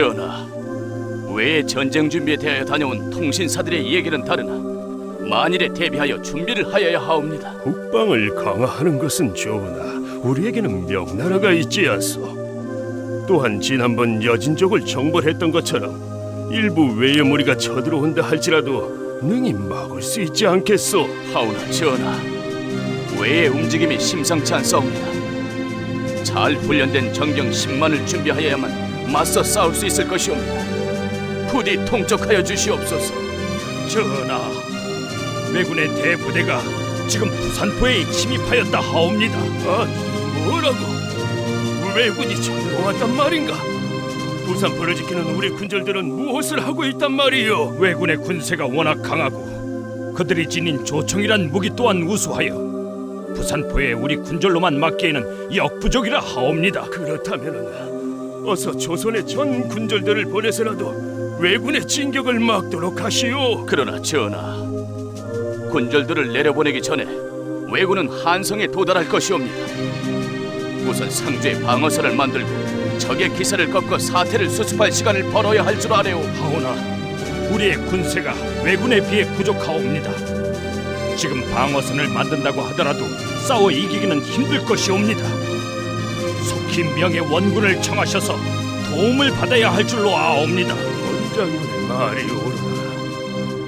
전하, 외에 전쟁 준비에 대하여 다녀온 통신사들의 얘기는 다르나 만일에 대비하여 준비를 하여야 하옵니다. 국방을 강화하는 것은 좋으나 우리에게는 명나라가 있지 않소. 또한 지난번 여진족을 정벌했던 것처럼 일부 외의 무리가 쳐들어온다 할지라도 능히 막을 수 있지 않겠소. 하오나 전하, 외의 움직임이 심상치 않사옵니다. 잘 훈련된 정경 10만을 준비하여야만 맞서 싸울 수 있을 것이옵니다. 부디 통촉하여 주시옵소서. 전하, 왜군의 대부대가 지금 부산포에 침입하였다 하옵니다. 아, 뭐라고? 왜군이 쳐들어왔단 말인가? 부산포를 지키는 우리 군절들은 무엇을 하고 있단 말이요? 왜군의 군세가 워낙 강하고 그들이 지닌 조총이란 무기 또한 우수하여 부산포에 우리 군절로만 막기에는 역부족이라 하옵니다. 그렇다면 어서 조선의 전 군절들을 보내서라도 왜군의 진격을 막도록 하시오. 그러나 전하, 군절들을 내려보내기 전에 왜군은 한성에 도달할 것이옵니다. 우선 상주의 방어선을 만들고 적의 기세를 꺾어 사태를 수습할 시간을 벌어야 할 줄 아래오. 하오나 우리의 군세가 왜군에 비해 부족하옵니다. 지금 방어선을 만든다고 하더라도 싸워 이기기는 힘들 것이옵니다. 속히 명의 원군을 청하셔서 도움을 받아야 할 줄로 아옵니다. 원장군의 말이 옳다.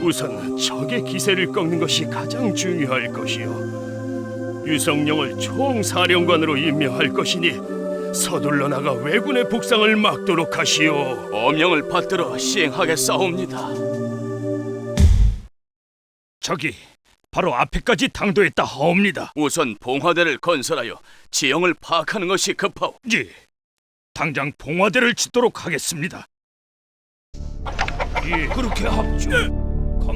우선 적의 기세를 꺾는 것이 가장 중요할 것이요. 유성룡을 총사령관으로 임명할 것이니 서둘러 나가 왜군의 북상을 막도록 하시오. 어명을 받들어 시행하겠사옵니다. 적이 바로 앞에까지 당도했다 하옵니다. 우선 봉화대를 건설하여 지형을 파악하는 것이 급하오. 예, 당장 봉화대를 짓도록 하겠습니다. 예, 그렇게 합주.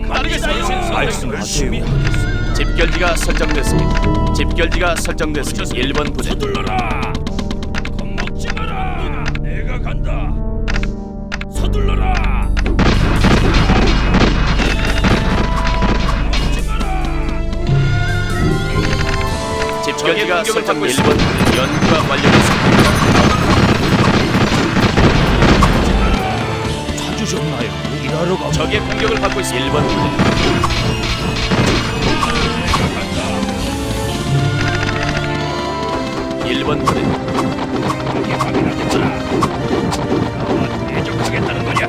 따르겠습니다. 말씀하세요. 집결지가 설정됐습니다. 집결지가 설정됐습니다. 1번 부대 서둘러라. 겁먹지 마라. 내가 간다. 서둘러라. 집결지가 설정 1번 부대 연구가 완료됐습니다. 찾으셨나요? 일하러 가. 적의 공격을 받고 있습니다. 1번 부대 일번 부대 대적하겠다는 거냐?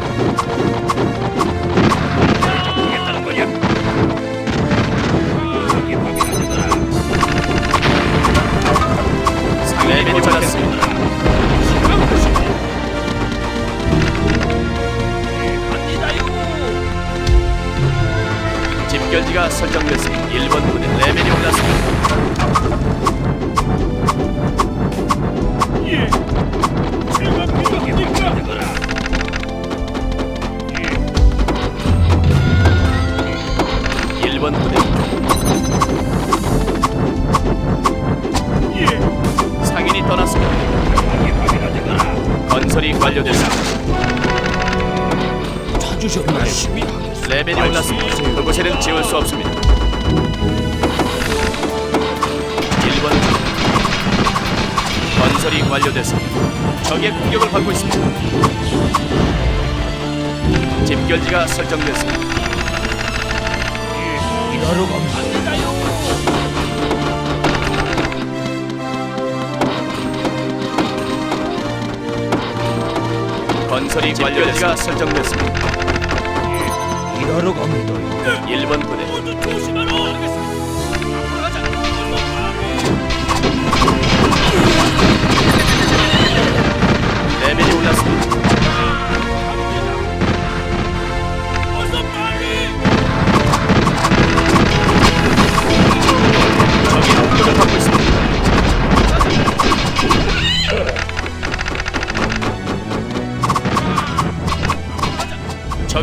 상해를 받았습니다. 집결지가 설정됐습니다. 1번 부대 레벨이 올랐습니다. 찾으셨나요? 레벨이 올랐습니다. 그곳에는 지울 수 없습니다. 1번 건설이 완료됐습니다. 적의 공격을 받고 있습니다. 집결지가 설정됐습니다. 일하러 갑니다. 건설이 완료지가 설정됐습니다. 일하러 갑니다.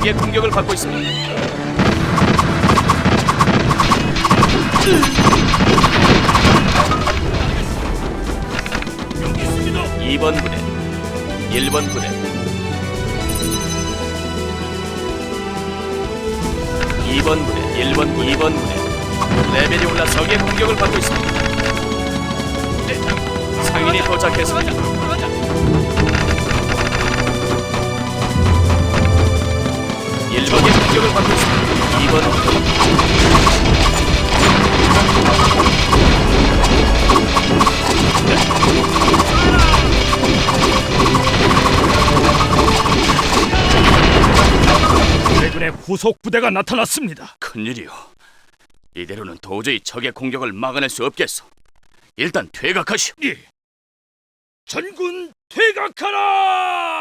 적의 공격을 받고 있습니다. 여기 있습니다. 2번 부대, 1번 부대, 2번 부대, 1번 부대, 2번 부대. 레벨이 올라 적의 공격을 받고 있습니다. 상인이 도착했습니다. 공격을 받고 있습니다. 이번은 왜군의 후속 부대가 나타났습니다. 큰일이요. 이대로는 도저히 적의 공격을 막아낼 수 없겠소. 일단 퇴각하시오. 예. 전군 퇴각하라!